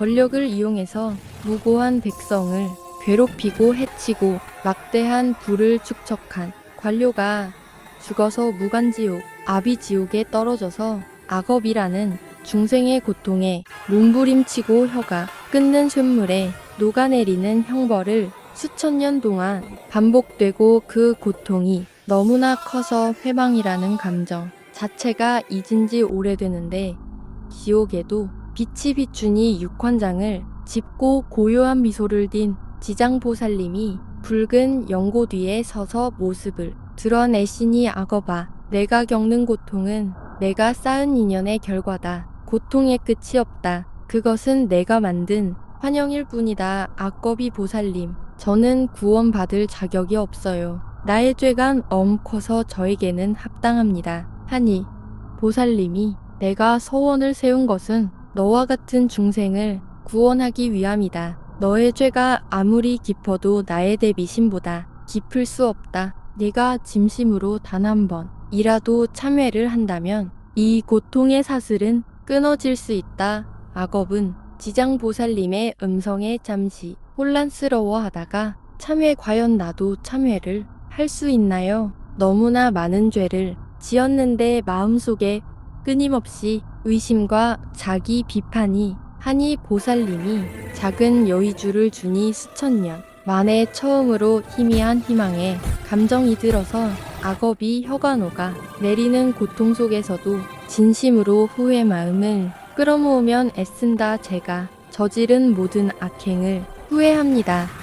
권력을 이용해서 무고한 백성을 괴롭히고 해치고 막대한 부를 축적한 관료가 죽어서 무간지옥, 아비지옥에 떨어져서 악업이라는 중생의 고통에 몸부림치고 혀가 끊는 쇳물에 녹아내리는 형벌을 수천 년 동안 반복되고 그 고통이 너무나 커서 회망이라는 감정 자체가 잊은 지 오래되는데 지옥에도 빛이 비추니 육환장을 짚고 고요한 미소를 띤 지장보살님이 붉은 연고 뒤에 서서 모습을 드러내시니 악어봐 내가 겪는 고통은 내가 쌓은 인연의 결과다. 고통의 끝이 없다. 그것은 내가 만든 환영일 뿐이다. 악거비 보살님. 저는 구원받을 자격이 없어요. 나의 죄가 너무 커서 저에게는 합당합니다. 하니 보살님이 내가 서원을 세운 것은 너와 같은 중생을 구원하기 위함이다. 너의 죄가 아무리 깊어도 나의 대비심보다 깊을 수 없다. 네가 진심으로 단 한 번이라도 참회를 한다면 이 고통의 사슬은 끊어질 수 있다. 악업은 지장보살님의 음성에 잠시 혼란스러워하다가 참회 과연 나도 참회를 할 수 있나요? 너무나 많은 죄를 지었는데 마음속에 끊임없이 의심과 자기 비판이 하니 보살님이 작은 여의주를 주니 수천 년 만에 처음으로 희미한 희망에 감정이 들어서 악업이 혀가 녹아 내리는 고통 속에서도 진심으로 후회 마음을 끌어모으면 애쓴다 제가 저지른 모든 악행을 후회합니다.